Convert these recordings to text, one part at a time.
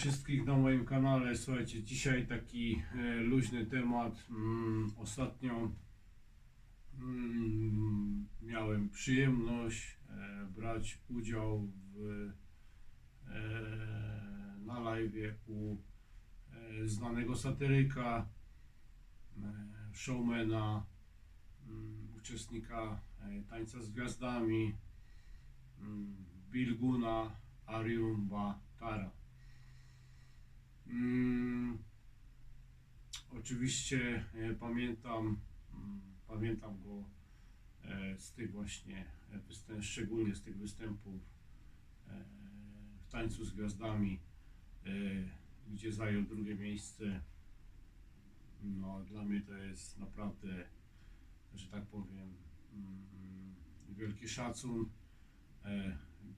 wszystkich na moim kanale. Słuchajcie, dzisiaj taki e, luźny temat. Mm, ostatnio mm, miałem przyjemność e, brać udział w, e, na live u znanego satyryka, showmana, mm, uczestnika tańca z gwiazdami, Bilguna Arium Batara. Mm, oczywiście e, pamiętam, mm, pamiętam go e, z tych właśnie e, szczególnie z tych występów w tańcu z gwiazdami, gdzie zajął drugie miejsce. No, dla mnie to jest naprawdę, że tak powiem, mm, wielki szacun.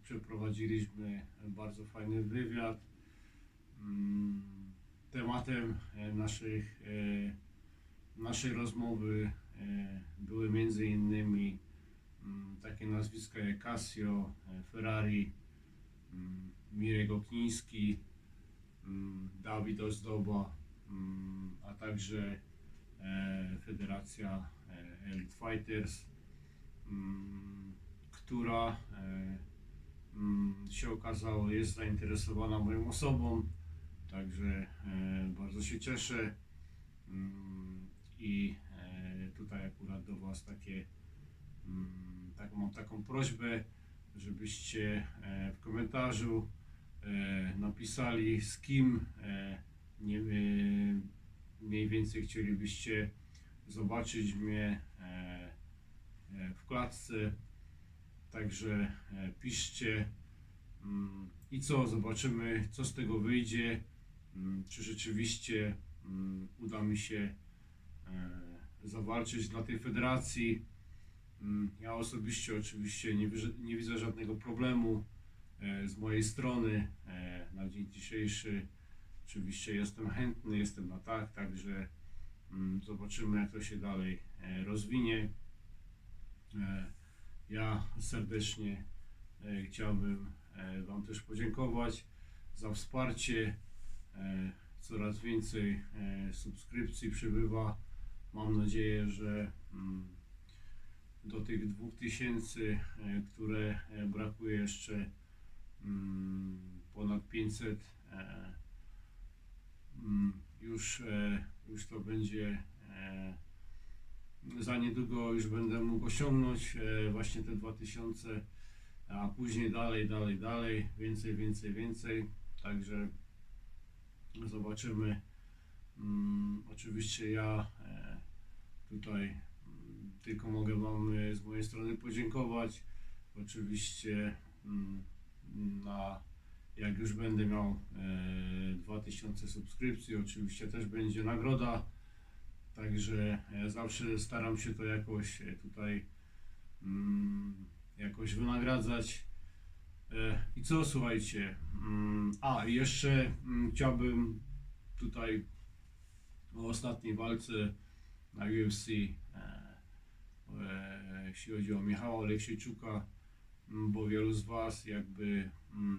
Przeprowadziliśmy bardzo fajny wywiad. Tematem e, naszych, e, naszej rozmowy e, były między innymi mm, takie nazwiska jak Casio, Ferrari, mm, Mirek Okniński, mm, Dawid Ozdoba, a także Federacja Elite Fighters, która się okazało jest zainteresowana moją osobą. Także e, bardzo się cieszę. Mm, i e, tutaj akurat do Was takie, mm, tak, mam taką prośbę, żebyście e, w komentarzu napisali z kim nie, mniej więcej chcielibyście zobaczyć mnie w klatce. Także piszcie. Mm, i co, zobaczymy co z tego wyjdzie, czy rzeczywiście mm, uda mi się e, zawalczyć dla tej federacji. Mm, Ja osobiście oczywiście nie, nie widzę żadnego problemu e, z mojej strony e, na dzień dzisiejszy. Oczywiście jestem chętny, jestem na tak, także mm, zobaczymy jak to się dalej rozwinie. Ja serdecznie chciałbym Wam też podziękować za wsparcie. E, Coraz więcej e, subskrypcji przybywa. Mam nadzieję, że mm, do tych 2000, e, które brakuje jeszcze mm, ponad 500, e, mm, już, już to będzie za niedługo już będę mógł osiągnąć właśnie te 2000, a później dalej, dalej, dalej, więcej, więcej, więcej. Także zobaczymy. Mm, oczywiście ja e, tutaj mm, tylko mogę Wam e, z mojej strony podziękować. Oczywiście mm, na jak już będę miał e, 2000 subskrypcji, oczywiście też będzie nagroda. Także ja zawsze staram się to jakoś e, tutaj jakoś wynagradzać. E, I co słuchajcie? Mm, a jeszcze mm, chciałbym tutaj o ostatniej walce na UFC, e, e, jeśli chodzi o Michała Oleksiejczuka, mm, bo wielu z Was jakby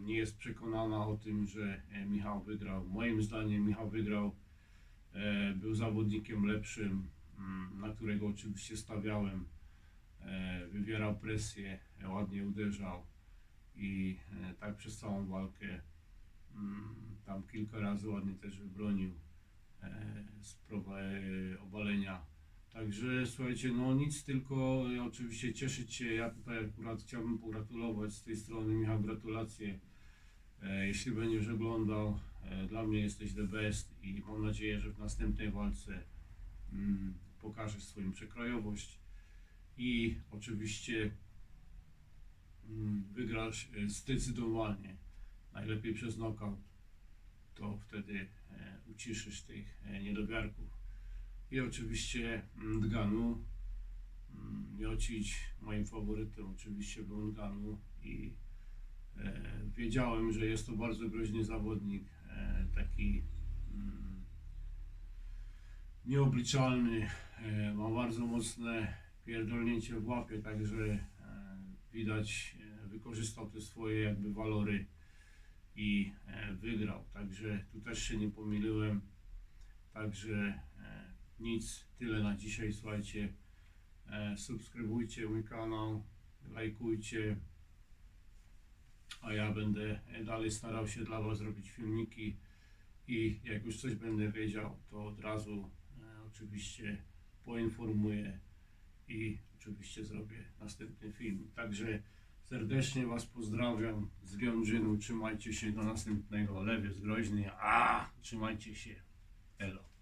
nie jest przekonana o tym, że Michał wygrał. Moim zdaniem Michał wygrał był zawodnikiem lepszym, na którego oczywiście stawiałem. Wywierał presję, ładnie uderzał i e, tak przez całą walkę mm, tam kilka razy ładnie też wybronił e, e, obalenia. Także słuchajcie, no nic, tylko oczywiście cieszyć się. Ja tutaj akurat chciałbym pogratulować z tej strony. Michał, gratulacje. Jeśli będziesz oglądał, dla mnie jesteś the best i mam nadzieję, że w następnej walce mm, pokażesz swoją przekrojowość i oczywiście wygrasz e, zdecydowanie, najlepiej przez knockout, to wtedy e, uciszysz tych e, niedowiarków. I oczywiście mm, Dganu, mm, Miocić, moim faworytem oczywiście był Dganu i wiedziałem, że jest to bardzo groźny zawodnik, taki mm, nieobliczalny, ma bardzo mocne pierdolnięcie w łapie, także widać, e, wykorzystał te swoje jakby walory i e, wygrał. Także tu też się nie pomyliłem. Także e, nic, tyle na dzisiaj. Słuchajcie, subskrybujcie mój kanał, lajkujcie, a ja będę dalej starał się dla Was robić filmiki i jak już coś będę wiedział, to od razu oczywiście poinformuję i oczywiście zrobię następny film. Także serdecznie Was pozdrawiam z Gądżynu. Trzymajcie się do następnego. Lewiec Groźny. A, trzymajcie się. Elo.